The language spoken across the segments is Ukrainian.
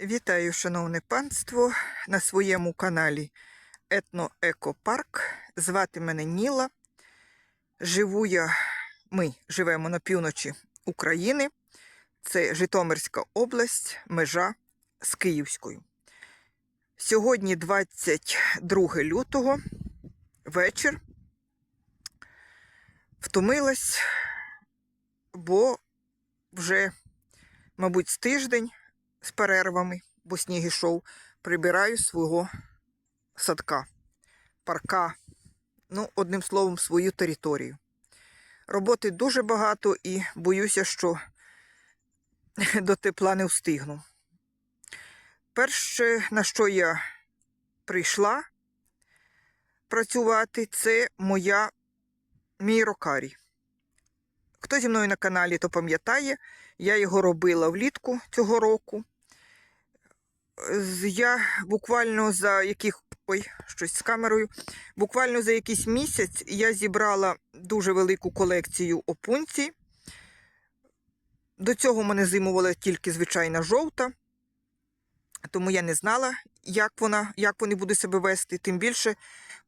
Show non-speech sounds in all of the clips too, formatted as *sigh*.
Вітаю, шановне панство, на своєму каналі Етноекопарк. Звати мене Ніла. Живу я, ми живемо на півночі України. Це Житомирська область, межа з Київською. Сьогодні 22 лютого, вечір. Втомилась, бо вже, мабуть, з тиждень з перервами, бо сніг ішов, прибираю свого садка, парка, ну, одним словом, свою територію. Роботи дуже багато і боюся, що *laughs* до тепла не встигну. Перше, на що я прийшла працювати, це моя мій рокарій. Хто зі мною на каналі, то пам'ятає, я його робила влітку цього року. Я буквально за яких. Ой, щось з камерою. Буквально за якийсь місяць я зібрала дуже велику колекцію опунцій. До цього мене зимувала тільки звичайна жовта, тому я не знала, як, вона, як вони будуть себе вести. Тим більше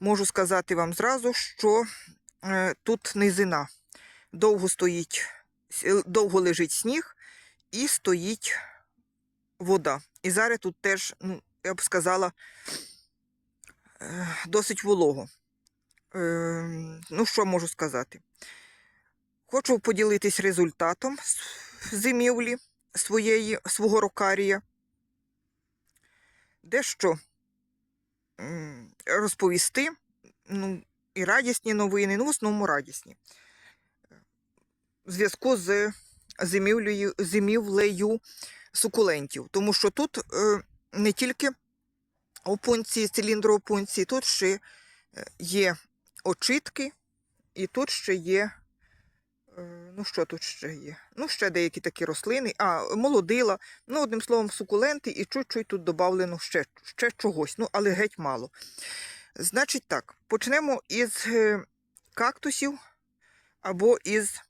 можу сказати вам зразу, що е, тут низина довго стоїть, довго лежить сніг і стоїть вода. І зараз тут теж, ну, я б сказала, е, досить волого. Е, Ну, що можу сказати? Хочу поділитись результатом зимівлі своєї, свого рокарія. Дещо розповісти. Ну, і радісні новини, ну, в основному радісні в зв'язку з зимівлею, зимівлею сукулентів. Тому що тут е, не тільки опунції, циліндроопунції, тут ще е, є очитки, і тут ще є. е, Ну, що тут ще є? Ну, ще деякі такі рослини, а молодила. Ну, одним словом, сукуленти, і чуть-чуть тут додавлено ще, ще чогось, ну, але геть мало. Значить так, почнемо із кактусів або із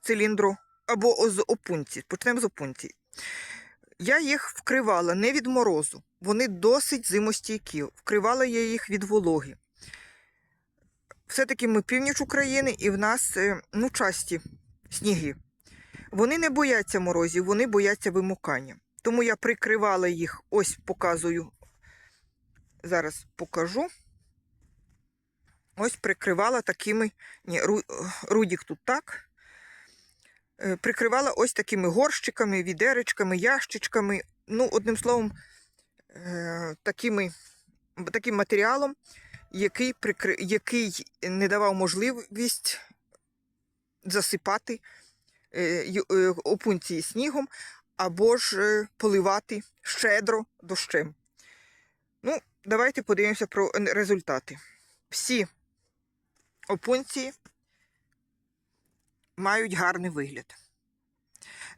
циліндру або з опунці. Почнемо з опунці. Я їх вкривала не від морозу. Вони досить зимостійкі. Вкривала я їх від вологи. Все-таки ми північ України і в нас е, ну, часті сніги. Вони не бояться морозів, вони бояться вимукання. Тому я прикривала їх, ось показую. Зараз покажу. Ось прикривала такими. Ні, рудік тут так е, прикривала ось такими горщиками, відеречками, ящичками. Ну, одним словом, е, такими, таким матеріалом, який, прикри... який не давав можливість засипати е, е, опунції снігом або ж е, поливати щедро дощем. Ну, давайте подивимося про результати. Всі опунції мають гарний вигляд.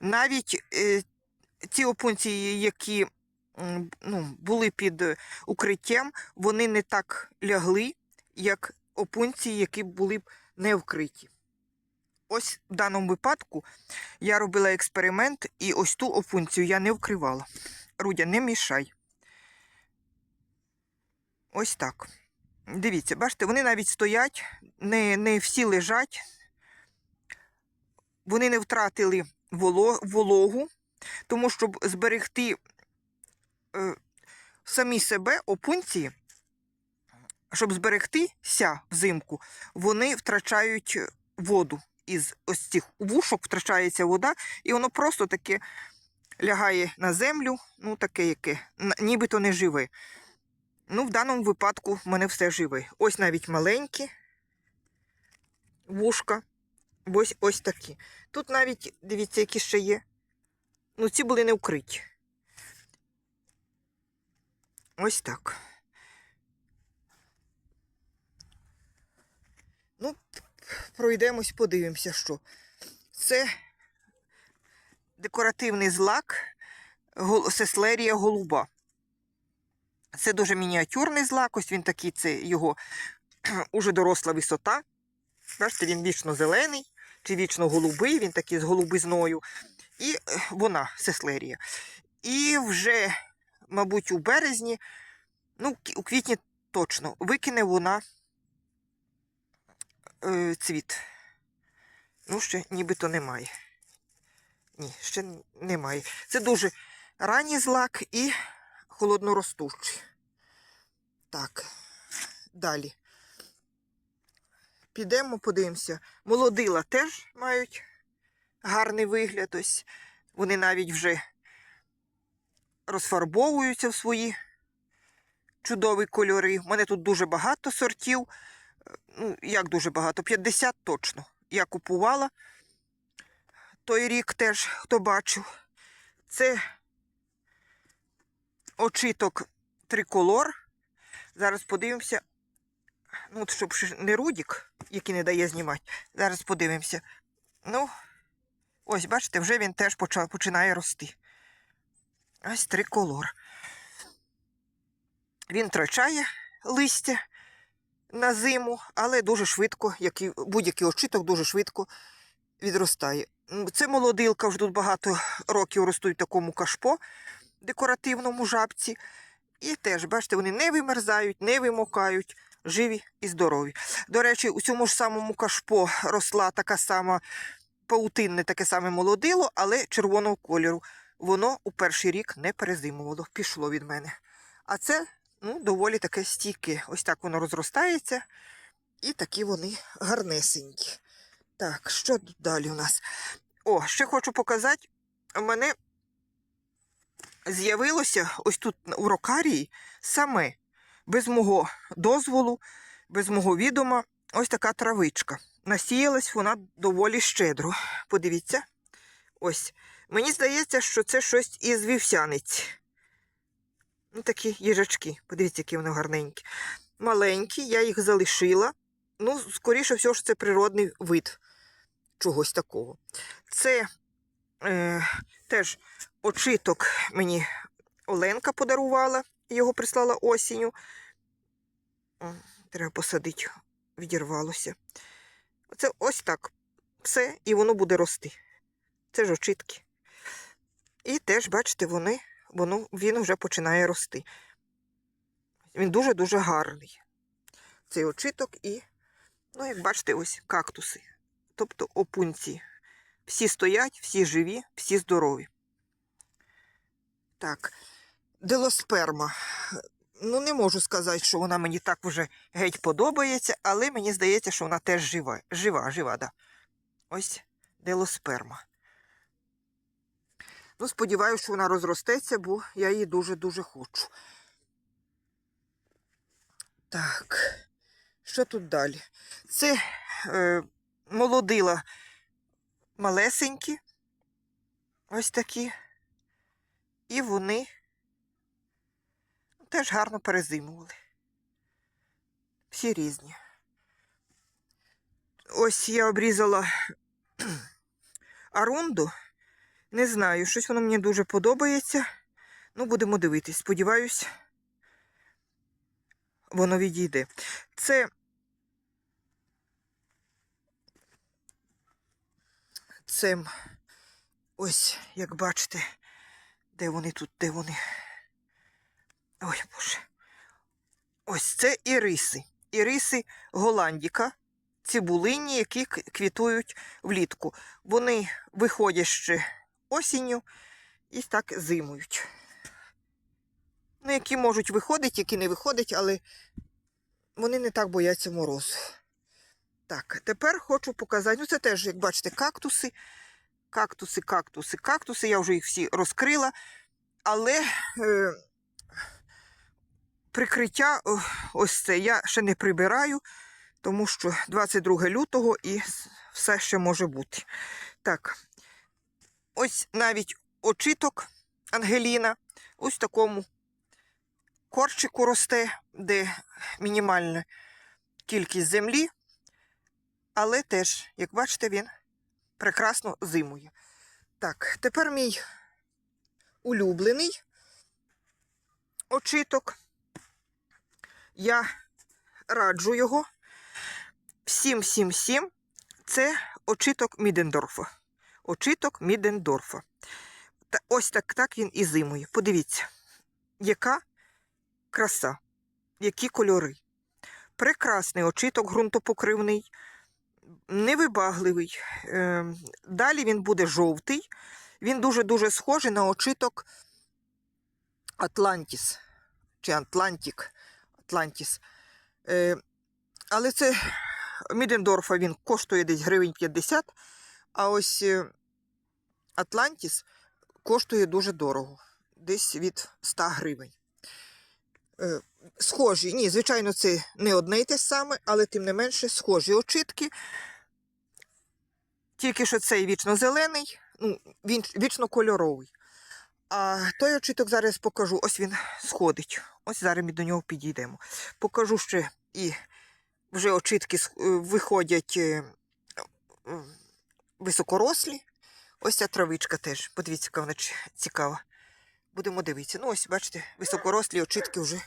Навіть е, ті опунції, які ну, були під укриттям, вони не так лягли, як опунції, які були б не вкриті. Ось в даному випадку я робила експеримент, і ось ту опунцію я не вкривала. Рудя, не мішай. Ось так. Дивіться, бачите, вони навіть стоять, не, не всі лежать, вони не втратили вологу, тому щоб зберегти е, самі себе опунції, щоб зберегтися взимку, вони втрачають воду. Із ось цих вушок втрачається вода, і воно просто таке лягає на землю, ну таке яке, нібито не живе. Ну, в даному випадку в мене все живе. Ось навіть маленькі вушка. Ось ось такі. Тут навіть, дивіться, які ще є. Ну, ці були не вкриті. Ось так. Ну, пройдемось, подивимося, що. Це декоративний злак сеслерія голуба. Це дуже мініатюрний злак, ось він такий, це його *clears throat* уже доросла висота. Бачите, він вічно зелений чи вічно голубий, він такий з голубизною. І е, вона, сеслерія. І вже, мабуть, у березні, ну, у квітні точно, викине вона е, цвіт. Ну, ще нібито немає. Ні, ще немає. Це дуже ранній злак і холодноростучий. Так, далі. Підемо, подивимося. Молодила теж мають гарний вигляд. Ось вони навіть вже розфарбовуються в свої чудові кольори. У мене тут дуже багато сортів. Ну, як дуже багато? 50 точно. Я купувала той рік теж, хто бачив. Це очиток триколор. Зараз подивимося. Ну, от щоб не рудік, який не дає знімати. Зараз подивимося. Ну, ось, бачите, вже він теж почав, починає рости. Ось триколор. Він втрачає листя на зиму, але дуже швидко, як і будь-який очиток, дуже швидко відростає. Це молодилка, вже тут багато років ростуть в такому кашпо декоративному жабці. І теж, бачите, вони не вимерзають, не вимокають, живі і здорові. До речі, у цьому ж самому кашпо росла така сама паутинне, таке саме молодило, але червоного кольору. Воно у перший рік не перезимувало, пішло від мене. А це ну, доволі таке стійке. Ось так воно розростається. І такі вони гарнесенькі. Так, що тут далі у нас? О, ще хочу показати. У мене з'явилося ось тут у рокарії саме без мого дозволу, без мого відома, ось така травичка. Насіялась вона доволі щедро. Подивіться. Ось. Мені здається, що це щось із вівсяниць. Ну, такі їжачки. Подивіться, які вони гарненькі. Маленькі, я їх залишила. Ну, скоріше всього, що це природний вид чогось такого. Це е, теж очиток мені Оленка подарувала, його прислала осінню. О, Треба посадити, відірвалося. Це ось так. Все, і воно буде рости. Це ж очитки. І теж, бачите, вони, воно, він вже починає рости. Він дуже-дуже гарний. Цей очиток і, ну, як бачите, ось кактуси. Тобто опунці. Всі стоять, всі живі, всі здорові. Так, делосперма. Ну, не можу сказати, що вона мені так вже геть подобається, але мені здається, що вона теж жива. Жива, жива, да. Ось делосперма. Ну, сподіваюся, що вона розростеться, бо я її дуже-дуже хочу. Так, що тут далі? Це е, молодила малесенькі, ось такі. І вони теж гарно перезимували. Всі різні. Ось я обрізала арунду. Не знаю, щось воно мені дуже подобається. Ну, будемо дивитись. Сподіваюсь, воно відійде. Це це ось, як бачите, де вони тут, де вони. Ой, боже. Ось це іриси. Іриси Голландіка, цибулинні, які квітують влітку. Вони виходять ще осінню і так зимують. Ну, які можуть виходити, які не виходять, але вони не так бояться морозу. Так, тепер хочу показати. Ну, це теж, як бачите, кактуси. Кактуси, кактуси, кактуси. Я вже їх всі розкрила. Але е, прикриття ось це я ще не прибираю, тому що 22 лютого і все ще може бути. Так, ось навіть очиток Ангеліна, ось в такому корчику росте, де мінімальна кількість землі, але теж, як бачите, він прекрасно зимує. Так, тепер мій улюблений очиток. Я раджу його. Всім, всім, всім. Це очиток Мідендорфа. Очиток Мідендорфа. та- ось так, так він і зимує. Подивіться, яка краса, які кольори. Прекрасний очиток ґрунтопокривний, невибагливий. Е, Далі він буде жовтий. Він дуже-дуже схожий на очиток Атлантіс чи Атлантик. Атлантіс. Е, але це Мідендорфа він коштує десь гривень 50, а ось е, Атлантіс коштує дуже дорого, десь від 100 гривень. Е, схожі, ні, звичайно, це не одне й те саме, але тим не менше схожі очитки. Тільки що цей вічно зелений, ну, він вічно кольоровий. А той очиток зараз покажу. Ось він сходить. Ось зараз ми до нього підійдемо. Покажу ще і вже очитки е, виходять е, е, високорослі. Ось ця травичка теж. Подивіться, яка вона цікава. Будемо дивитися. Ну, ось, бачите, високорослі очитки вже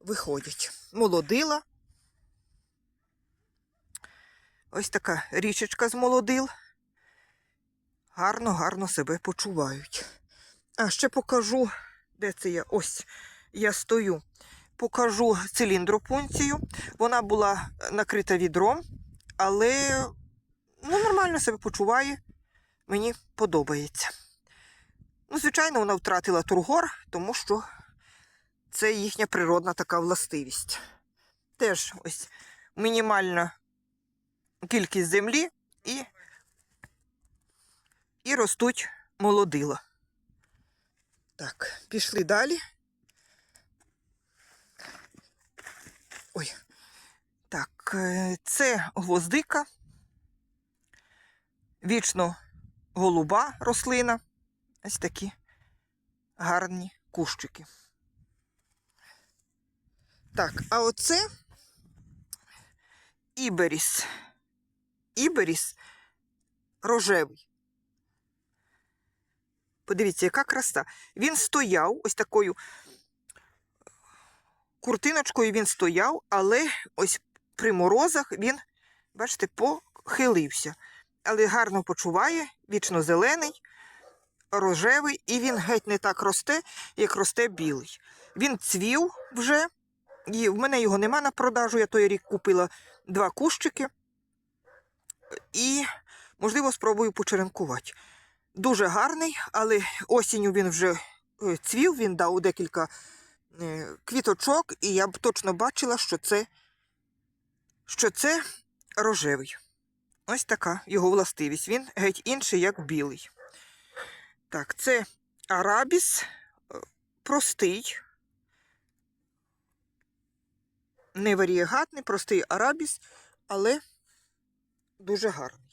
виходять. Молодила. Ось така річечка з молодил. Гарно, гарно себе почувають. А ще покажу, де це я? Ось я стою. Покажу циліндропункцію. Вона була накрита відром, але ну, нормально себе почуває. Мені подобається. Ну, звичайно, вона втратила тургор, тому що це їхня природна така властивість. Теж ось мінімальна кількість землі і, і ростуть молодила. Так, пішли далі. Ой. Так, е, це гвоздика. Вічно голуба рослина. Ось такі гарні кущики. Так, а оце іберіс. Іберіс рожевий. Подивіться, яка краса. Він стояв ось такою куртиночкою він стояв, але ось при морозах він, бачите, похилився. Але гарно почуває, вічно зелений, рожевий, і він геть не так росте, як росте білий. Він цвів вже, і в мене його нема на продажу. Я той рік купила два кущики. І, можливо, спробую почеренкувати. Дуже гарний, але осінню він вже е, цвів, він дав декілька е, квіточок, і я б точно бачила, що це, що це рожевий. Ось така його властивість. Він геть інший, як білий. Так, це арабіс е, простий, не варієгатний, простий арабіс, але дуже гарний.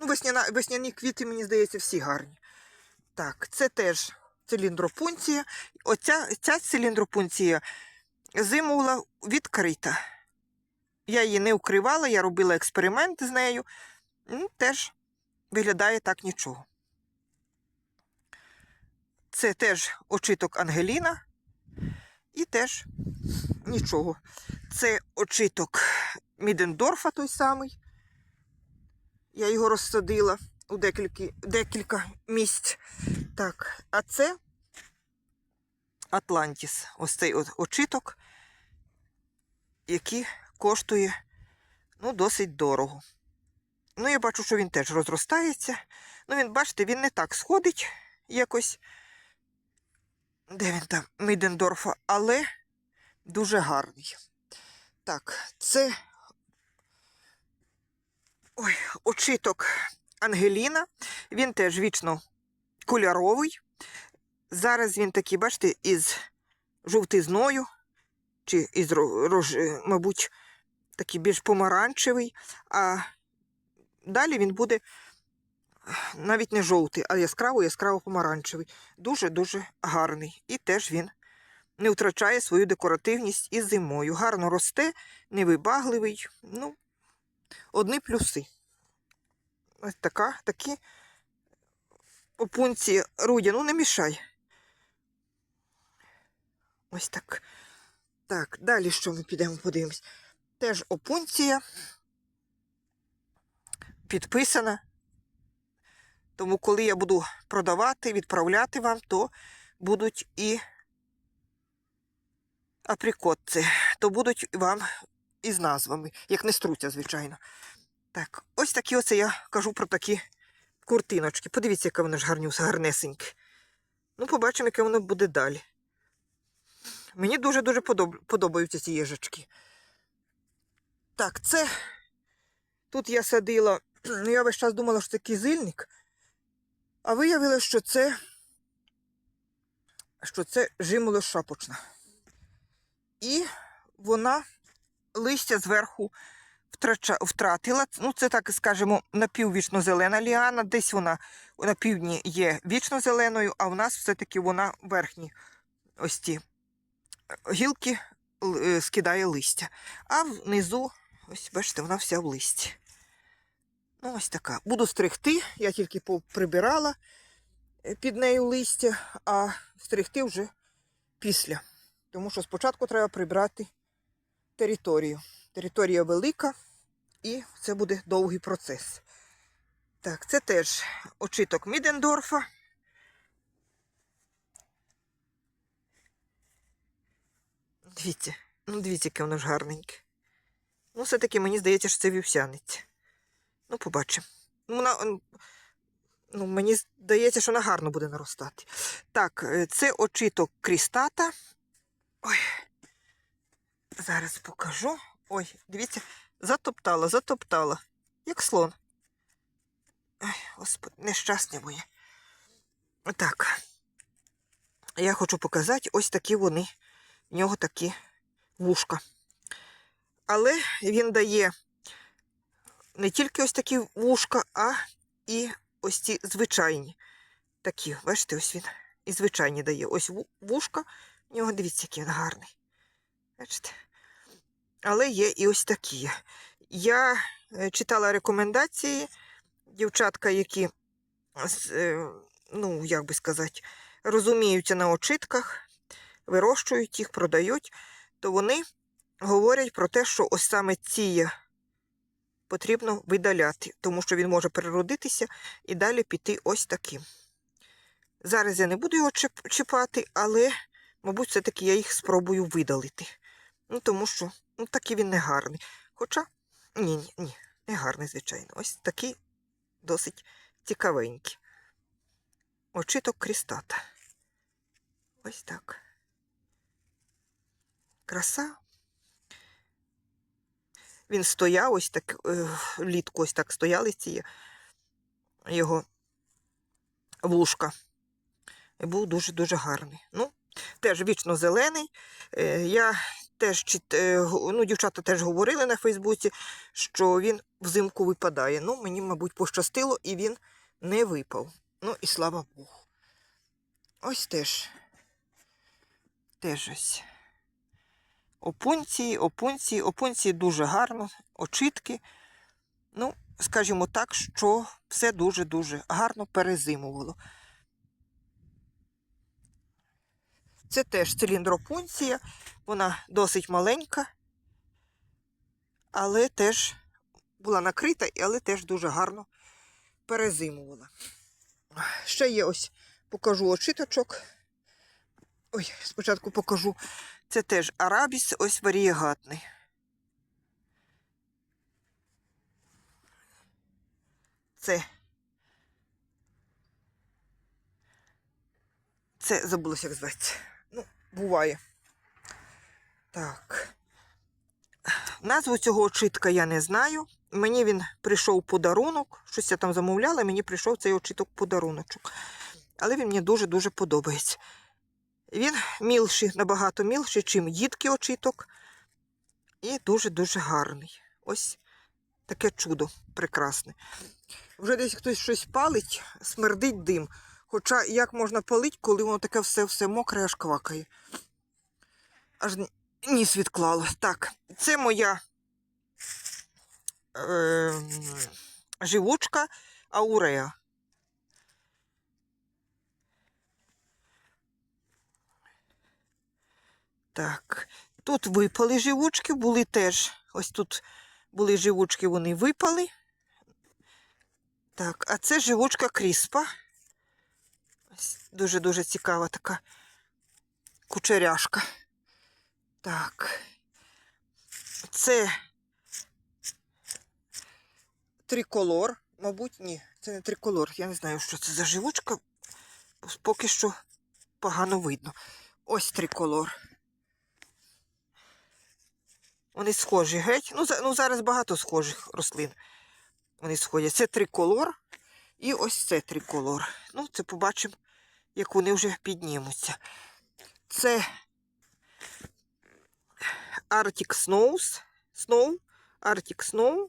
Ну, весняна, весняні квіти, мені здається, всі гарні. Так, це теж циліндропунція. Оця ця циліндропунція зимувала відкрита. Я її не укривала, я робила експеримент з нею. Ну, теж виглядає так нічого. Це теж очиток Ангеліна. І теж нічого. Це очиток Мідендорфа той самий. Я його розсадила у декілька, декілька місць. Так, а це Атлантіс. Ось цей от очиток, який коштує ну, досить дорого. Ну, я бачу, що він теж розростається. Ну, він, бачите, він не так сходить якось. Де він там, Мідендорфа, але дуже гарний. Так, це ой, очиток Ангеліна. Він теж вічно кольоровий. Зараз він такий, бачите, із жовтизною, чи із мабуть, такий більш помаранчевий, а далі він буде навіть не жовтий, а яскраво яскраво помаранчевий. Дуже-дуже гарний. І теж він не втрачає свою декоративність і зимою. Гарно росте, невибагливий. Ну, одні плюси. Ось така, такі опунці Рудя, ну не мішай. Ось так. Так, далі що ми підемо подивимось? Теж опунція. Підписана. Тому, коли я буду продавати, відправляти вам, то будуть і априкотці, то будуть вам із назвами, як не струться, звичайно. Так, ось такі оце я кажу про такі куртиночки. Подивіться, яке воно ж гарнюся, гарнесеньке. Ну, побачимо, яке воно буде далі. Мені дуже-дуже подоб... подобаються ці їжачки. Так, це. Тут я садила, *clears throat* ну я весь час думала, що це кізильник, а виявилося, що це, що це жимоло шапочна. І вона листя зверху втратила. Ну, це так скажемо, напіввічно-зелена ліана. Десь вона на півдні є вічно-зеленою, а в нас все-таки вона верхні ось ті гілки е, скидає листя. А внизу, ось бачите, вона вся в листі. Ну, ось така. Буду стригти, я тільки прибирала під нею листя, а стригти вже після. Тому що спочатку треба прибрати територію. Територія велика, і це буде довгий процес. Так, це теж очиток Мідендорфа. Дивіться, ну дивіться, яке воно ж гарненьке. Ну, все-таки мені здається, що це вівсяниця. Ну, побачимо. Вона, ну, мені здається, що вона гарно буде наростати. Так, е, це очиток крістата. Ой. Зараз покажу. Ой, дивіться, затоптала, затоптала. Як слон. Ой, господи, нещасне моє. Так. Я хочу показати ось такі вони. В нього такі вушка. Але він дає не тільки ось такі вушка, а і ось ці звичайні. Такі, бачите, ось він. І звичайні дає. Ось вушка. В нього дивіться, який він гарний. Бачите? Але є і ось такі. Я е, читала рекомендації дівчатка, які, е, ну, як би сказати, розуміються на очитках, вирощують їх, продають, то вони говорять про те, що ось саме ці потрібно видаляти, тому що він може переродитися і далі піти ось таким. Зараз я не буду його чіпати, але, мабуть, все-таки я їх спробую видалити. Ну, тому що ну, такий він не гарний. Хоча, ні, ні, ні, не гарний, звичайно. Ось такий досить цікавенький. Очиток крістата. Ось так. Краса. Він стояв ось так, е, влітку ось так стояли ці його вушка. І був дуже-дуже гарний. Ну, теж вічно зелений. Е, Я теж е, ну, дівчата теж говорили на Фейсбуці, що він взимку випадає. Ну, мені, мабуть, пощастило, і він не випав. Ну, і слава Богу. Ось теж. Теж ось. Опунції, опунції, опунції дуже гарно, очитки. Ну, скажімо так, що все дуже-дуже гарно перезимувало. Це теж циліндропунція, вона досить маленька, але теж була накрита, але теж дуже гарно перезимувала. Ще є ось покажу очиточок. Ой, спочатку покажу. Це теж арабіс, ось варієгатний. Це. Це забулося, як зветься. Буває. Так. Назву цього очитка я не знаю. Мені він прийшов подарунок. Щось я там замовляла, мені прийшов цей очиток подаруночок. Але він мені дуже-дуже подобається. Він мілший, набагато мілший, чим їдкий очиток. І дуже-дуже гарний. Ось таке чудо прекрасне. Вже десь хтось щось палить, смердить дим. Хоча як можна палити, коли воно таке все-все мокре, аж квакає. Аж ніс відклало. Так, це моя е, живучка ауреа. Так, тут випали живучки, були теж. Ось тут були живучки, вони випали. Так, а це живучка кріспа. Дуже-дуже цікава така кучеряшка. Так. Це триколор. Мабуть, ні, це не триколор. Я не знаю, що це за живучка. Поки що погано видно. Ось триколор. Вони схожі геть. Ну, за- ну зараз багато схожих рослин. Вони сходять. Це триколор і ось це триколор. Ну, це побачимо, як вони вже піднімуться. Це Arctic Snows. Snow. Arctic Snow.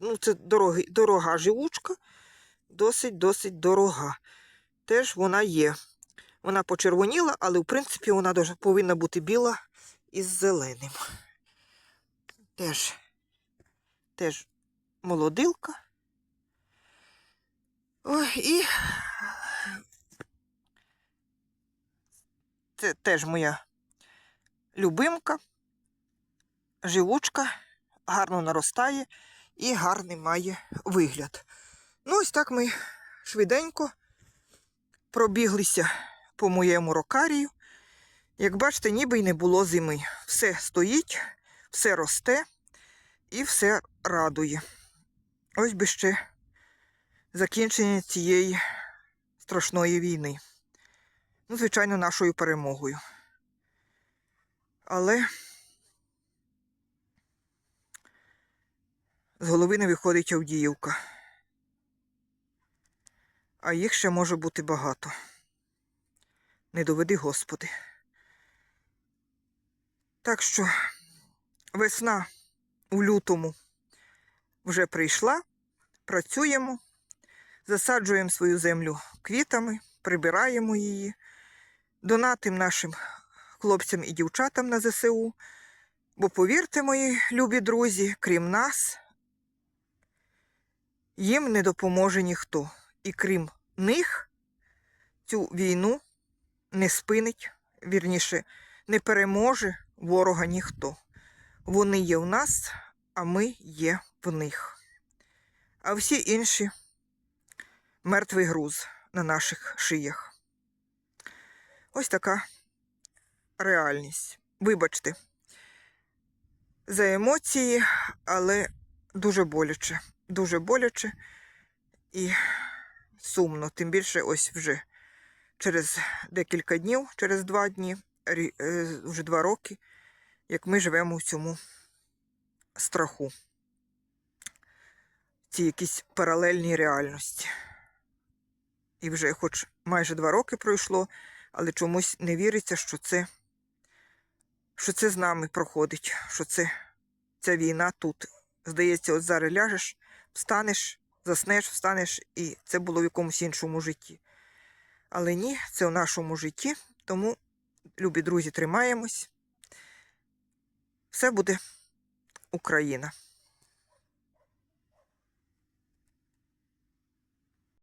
Ну, це дороги, дорога живучка. Досить-досить дорога. Теж вона є. Вона почервоніла, але в принципі вона повинна бути біла із зеленим. Теж, теж молодилка. Ой, і це теж моя любимка, живучка, гарно наростає і гарний має вигляд. Ну, ось так ми швиденько пробіглися по моєму рокарію. Як бачите, ніби й не було зими. Все стоїть, все росте і все радує. Ось би ще закінчення цієї страшної війни. Ну, звичайно, нашою перемогою. Але з голови не виходить Авдіївка. А їх ще може бути багато. Не доведи, Господи. Так що весна у лютому вже прийшла, працюємо, засаджуємо свою землю квітами, прибираємо її, донатимо нашим хлопцям і дівчатам на ЗСУ. Бо повірте, мої любі друзі, крім нас, їм не допоможе ніхто. І крім них, цю війну не спинить, вірніше, не переможе ворога ніхто. Вони є в нас, а ми є в них. А всі інші мертвий груз на наших шиях. Ось така реальність. Вибачте, за емоції, але дуже боляче. Дуже боляче і сумно. Тим більше ось вже через декілька днів, через два дні, е, вже два роки, як ми живемо у цьому страху. Ці якісь паралельні реальності. І вже хоч майже два роки пройшло, але чомусь не віриться, що це, що це з нами проходить, що це ця війна тут. Здається, от зараз ляжеш, встанеш, заснеш, встанеш, і це було в якомусь іншому житті. Але ні, це в нашому житті. Тому, любі друзі, тримаємось. Все буде Україна.